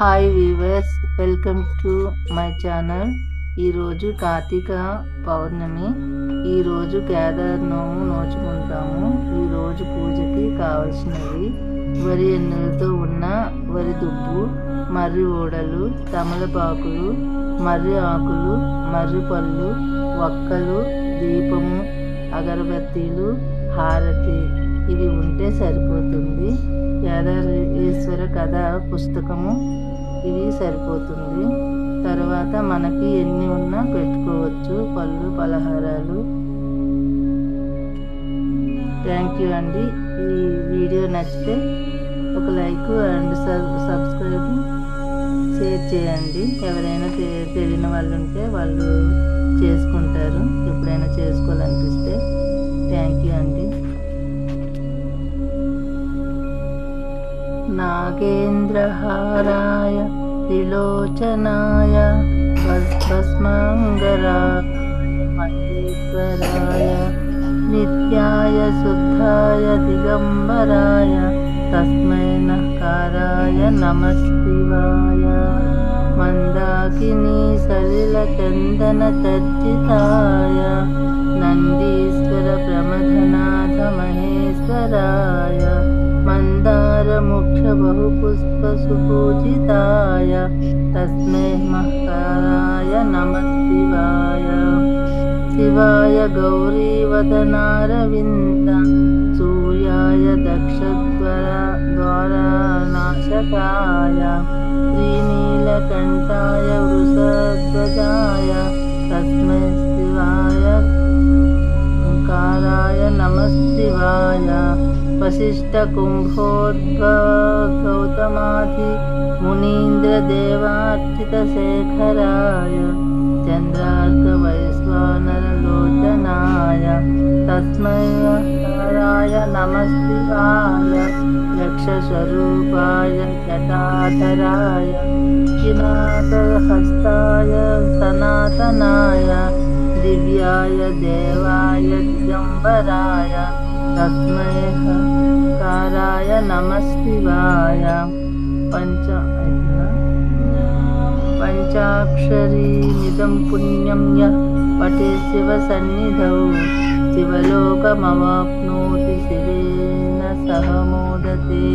Hi viewers welcome to my channel ఈరోజు కార్తీక పౌర్ణమి. ఈరోజు కేదార్ నోము నోచుకుంటాము. ఈరోజు పూజకి కావలసినవి వరి ఎన్నులతో ఉన్న వరి దుబ్బు మర్రి ఓడలు తమలపాకులు మర్రి ఆకులు మర్రి పళ్ళు ఒక్కలు దీపము అగరబత్తీలు హారతి. ఇవి ఉంటే సరిపోతుంది. కేదారేశ్వర కథ పుస్తకము. ఇవి సరిపోతుంది. తర్వాత మనకి ఎన్ని ఉన్నా పెట్టుకోవచ్చు. పళ్ళు పలహారాలు. థ్యాంక్ యూ అండి. ఈ వీడియో నచ్చితే ఒక లైక్ అండ్ సబ్స్క్రైబ్ షేర్ చేయండి. ఎవరైనా తెలియని వాళ్ళు ఉంటే వాళ్ళు చేసుకుంటారు. ఎప్పుడైనా చేసుకోవాలనిపిస్తే. థ్యాంక్ యూ అండి. नागेन्द्रहाराय त्रिलोचनाय महेश्वराय नित्याय शुद्धाय दिगम्बराय तस्मै नकाराय नमः शिवाय मन्दाकिनी सलिलचन्दनचर्चिताय मन्दारमुख्यबहुपुष्पसुपूजिताय तस्मै महकाराय नमः शिवाय गौरीवदनारविन्द सूर्याय दक्षद्वरा द्वारानाशकाय श्रीनीलकण्ठाय वृषध्वजाय तस्मै शिवाय ओङ्काराय नमः शिवाय वसिष्ठकुम्भोद्भवगौतमादि मुनीन्द्रदेवार्चितशेखराय चन्द्रार्कवैश्वानरलोचनाय तस्मै हराय नमः शिवाय यक्षस्वरूपाय जटाधराय किनाथहस्ताय सनातनाय दिव्याय देवाय दिगम्बराय तस्मै काराय नमः शिवाय पञ्च पञ्चाक्षरीमिदं पुण्यं यः पठे शिवसन्निधौ। शिवलोकमवाप्नोति शिवेन सह मोदते